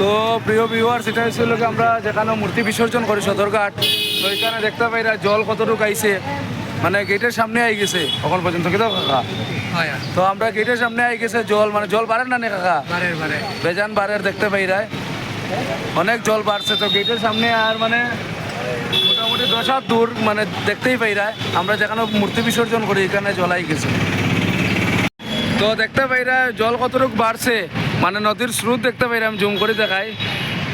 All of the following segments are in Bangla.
তো প্রিয় ভিউয়ার্স এটা হচ্ছে লোক আমরা যেখানে মূর্তি বিসর্জন করি সদরঘাট তো এখানে দেখতে পাই না জল কতটুকু আইছে। মানে গেটের সামনে আই গেছে এখন পর্যন্ত কিন্তু কাকা? তো আমরা গেটের সামনে আই গেছে জল মানে জল বাড়েন না নে কাকা? বেজান বাড়ের দেখতে পাই রায় অনেক জল বাড়ছে তো গেটের সামনে আর মানে মোটামুটি দশ হাত দূর মানে দেখতেই পাই রায় আমরা যেখানে মূর্তি বিসর্জন করি এখানে জল আই গেছে। তো দেখতে পাই রায় জল কতটুকু বাড়ছে। মানে নদীর স্রোত দেখতে পাই আমি জুম করে দেখাই।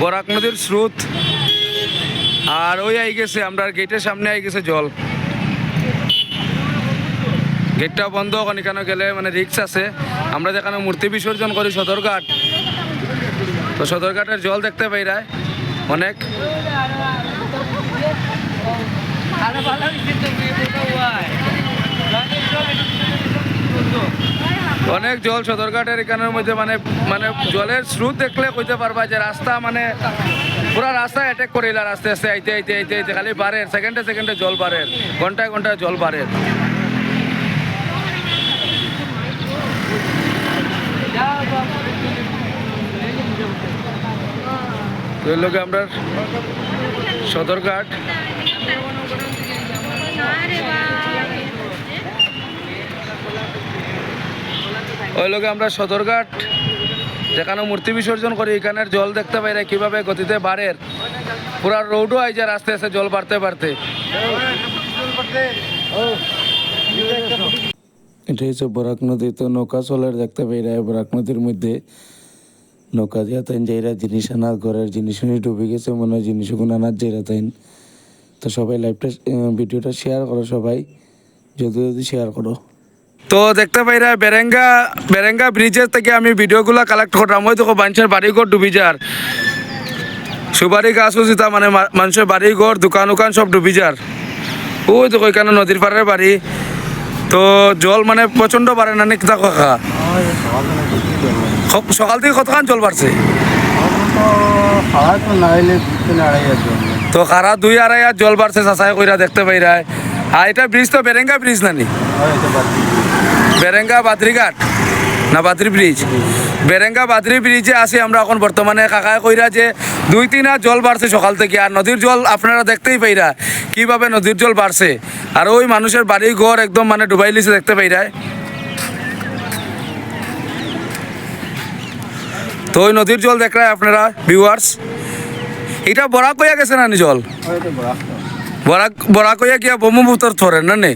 বরাক নদীর স্রোত। আর ওই আই গেছে, আমরা গেটের সামনে আই গেছে জল। গেটটা বন্ধ, ওখানে কেন গেলে মানে রিক্স আছে। আমরা যেখানে মূর্তি বিসর্জন করি, সদরঘাট। তো সদরঘাটের জল দেখতে পাই রায়, অনেক। অনেক জল সদরঘাটের এখানের মধ্যে মানে মানে জলের স্রোত দেখলে কইতে পারবা যে রাস্তা মানে পুরা রাস্তা অ্যাটাক করিলা আস্তে আস্তে, আইতে আইতে আইতে আইতে, খালি বাড়ে সেকেন্ডে সেকেন্ডে জল বাড়ে ঘন্টায় ঘন্টায় জল বাড়ে আমরা সদরঘাট। ওই লোকে আমরা সদরঘাট, যেখানে মূর্তি বিসর্জন করি, এখানের জল দেখতে পাই কীভাবে গতিতে বাড়ের পুরা রোডও আই যায় আস্তে আস্তে জল বাড়তে বাড়তে। এটা হচ্ছে বরাক নদী, তো নৌকা চলার দেখতে পাই রা বরাক নদীর মধ্যে। নৌকা দিয়া তাইন যাইরা জিনিস আনার, ঘরের জিনিস ডুবে গেছে, মনে হয় জিনিসগুলো আনার যাইরা তাইন। তো সবাই লাইভটা ভিডিওটা শেয়ার করো সবাই যদি যদি শেয়ার করো। তো দেখতে পাই না বেরেঙ্গা বেরেঙ্গা ব্রিজের থেকে আমি ভিডিওগুলো কালেক্ট করলাম। ওই দেখো, মানুষের বাড়িঘর ডুবি যার সুপারি গাছ উচিতা মানে মানুষের বাড়িঘর, দোকান উকান সব ডুবি যার ওই দেখো, এখানে নদীর পাড়ের বাড়ি। তো জল মানে প্রচণ্ড বাড়ে না নাকি কাকা? সকাল থেকে কতক্ষণ জল বাড়ছে? তো খারা দুই আড়াই হাত জল বাড়ছে, চাচাই কইরা দেখতে পাই রায় আর এটা ব্রিজ তো বেরেঙ্গা ব্রিজ নানি? বেরেঙ্গা বাদ্রিঘাট না বাদ্রি ব্রিজ? বেরেঙ্গা বাদ্রি ব্রিজে আছি আমরা এখন বর্তমানে। কাকায় কইরা যে দুই তিন হাত জল বাড়ছে সকাল থেকে আর নদীর জল আপনারা দেখতেই পাইরা কীভাবে নদীর জল বাড়ছে। আর ওই মানুষের বাড়ি ঘর একদম মানে ডুবাই লিছে দেখতে পাইরায় তো ওই নদীর জল দেখ আপনারা ভিউয়ার্স এটা বরাক হইয়া গেছে না নি জল? বরাক। বরাক হইয়া গিয়া ব্রহ্মপুত্র থরেন না নে?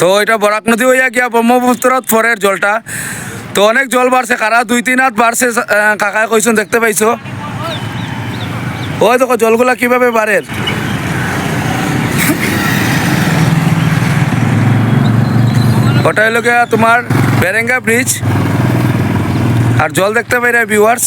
তো এটা বরাক নদী হইয়া গিয়া ব্রহ্মপুত্রত ফরের জলটা। তো অনেক জল বাড়ছে কারা দুই তিন হাত বাড়ছে কাকায় কইছেন দেখতে পাইছো? ওই দেখো, জলগুলা কীভাবে বাড়ের ওটা হলো তোমার বেরেঙ্গা ব্রিজ। আর জল দেখতে পাই রে ভিউয়ার্স